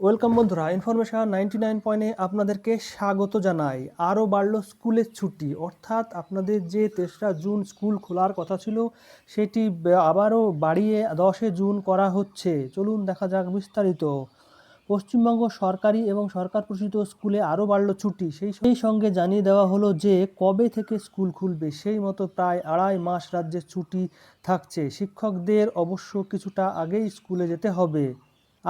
Welcome বন্ধুরা, information ninety nine পয়েন্টে আপনাদেরকে স্বাগত জানাই। আরও বাড়লো স্কুলের ছুটি, অর্থাৎ আপনাদের যে তেসরা জুন স্কুল খোলার কথা ছিল, সেটি আবারও বাড়িয়ে দশে জুন করা হচ্ছে। চলুন দেখা যাক বিস্তারিত। পশ্চিমবঙ্গ সরকারি এবং সরকার প্রসূত স্কুলে আরও বাড়লো ছুটি, সেই সেই সঙ্গে জানিয়ে দেওয়া হলো যে, কবে থেকে স্কুল খুলবে, সেই মতো প্রায় আড়াই মাস রাজ্যের ছুটি থাকছে। শিক্ষকদের অবশ্য কিছুটা আগেই স্কুলে যেতে হবে।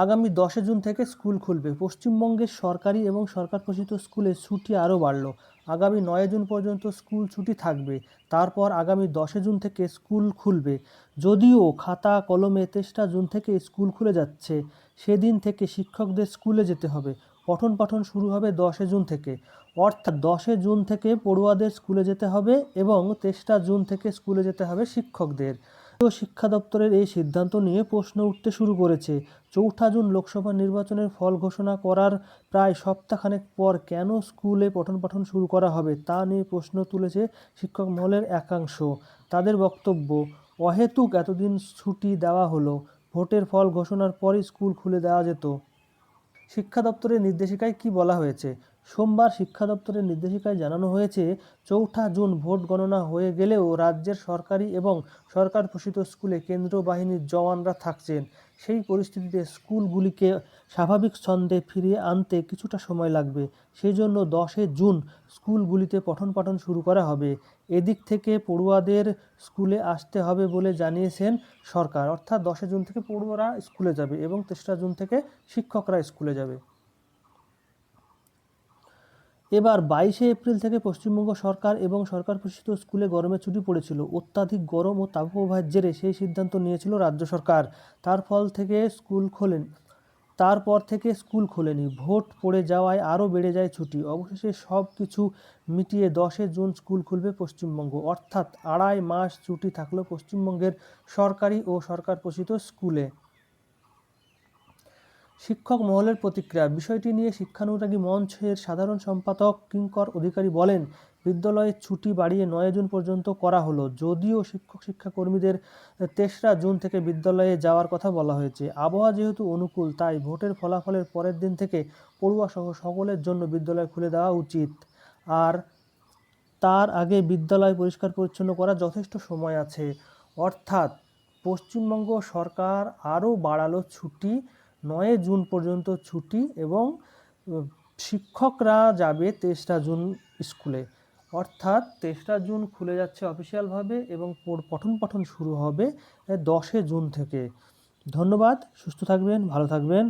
আগামী দশে জুন থেকে স্কুল খুলবে। পশ্চিমবঙ্গের সরকারি এবং সরকার পোষিত স্কুলে ছুটি আরও বাড়ল। আগামী নয় জুন পর্যন্ত স্কুল ছুটি থাকবে। তারপর আগামী দশে জুন থেকে স্কুল খুলবে। যদিও খাতা, কলমে তেসরা জুন থেকে স্কুল খুলে যাচ্ছে। সেদিন থেকে শিক্ষকদের স্কুলে যেতে হবে। পঠন পাঠন শুরু হবে দশে জুন থেকে। অর্থাৎ দশে জুন থেকে পড়ুয়াদের স্কুলে যেতে হবে এবং তেসরা জুন থেকে স্কুলে যেতে হবে শিক্ষকদের। শিক্ষা দপ্তরের এই সিদ্ধান্ত নিয়ে প্রশ্ন উঠতে শুরু করেছে। চৌঠা জুন লোকসভা নির্বাচনের ফল ঘোষণা করার প্রায় সপ্তাহখানেক পর কেন স্কুলে পঠন পাঠন শুরু করা হবে তা নিয়ে প্রশ্ন তুলেছে শিক্ষক মহলের একাংশ। তাদের বক্তব্য, অহেতুক এতদিন ছুটি দেওয়া হলো, ভোটের ফল ঘোষণার পরই স্কুল খুলে দেওয়া যেত। শিক্ষা দপ্তরের নির্দেশিকায় কি বলা হয়েছে? সোমবার শিক্ষা দপ্তরের নির্দেশিকায় জানানো হয়েছে, চৌঠা জুন ভোট গণনা হয়ে গেলেও রাজ্যের সরকারি এবং সরকার পোষিত স্কুলে কেন্দ্র বাহিনীর জওয়ানরা থাকছেন। সেই পরিস্থিতিতে স্কুলগুলিকে স্বাভাবিক ছন্দে ফিরিয়ে আনতে কিছুটা সময় লাগবে। সেই জন্য দশে জুন স্কুলগুলিতে পঠন পাঠন শুরু করা হবে। এদিক থেকে পড়ুয়াদের স্কুলে আসতে হবে বলে জানিয়েছেন সরকার। অর্থাৎ দশে জুন থেকে পড়ুয়ারা স্কুলে যাবে এবং তেসরা জুন থেকে শিক্ষকরা স্কুলে যাবে। এবার বাইশে এপ্রিল থেকে পশ্চিমবঙ্গ সরকার এবং সরকার প্রসূত স্কুলে গরমের ছুটি পড়েছিল। অত্যাধিক গরম ও তাপপ্রবাহের জেরে সেই সিদ্ধান্ত নিয়েছিল রাজ্য সরকার। তার ফল থেকে স্কুল খোলেন, তারপর থেকে স্কুল খোলেনি। ভোট পড়ে যাওয়ায় আরও বেড়ে যায় ছুটি। অবশেষে সব কিছু মিটিয়ে দশে জুন স্কুল খুলবে পশ্চিমবঙ্গ। অর্থাৎ আড়াই মাস ছুটি থাকল পশ্চিমবঙ্গের সরকারি ও সরকার পোষিত স্কুলে। শিক্ষক মহলের প্রতিক্রিয়া। বিষয়টি নিয়ে শিক্ষানুরাগী মঞ্চের সাধারণ সম্পাদক কিঙ্কর অধিকারী বলেন বিদ্যালয়ের ছুটি বাড়িয়ে নয় জুন পর্যন্ত করা হলো। যদিও শিক্ষক শিক্ষাকর্মীদের তেসরা জুন থেকে বিদ্যালয়ে যাওয়ার কথা বলা হয়েছে। আবহাওয়া যেহেতু অনুকূল, তাই ভোটের ফলাফলের পরের দিন থেকে পড়ুয়াসহ সকলের জন্য বিদ্যালয় খুলে দেওয়া উচিত। আর তার আগে বিদ্যালয় পরিষ্কার পরিচ্ছন্ন করার যথেষ্ট সময় আছে। অর্থাৎ পশ্চিমবঙ্গ সরকার আরও বাড়ালো ছুটি নয় জুন পর্যন্ত ছুটি এবং শিক্ষকরা যাবে তেসরা জুন স্কুলে। অর্থাৎ তেসরা জুন খুলে যাচ্ছে অফিসিয়ালভাবে এবং পঠন পাঠন শুরু হবে দশে জুন থেকে। ধন্যবাদ, সুস্থ থাকবেন, ভালো থাকবেন।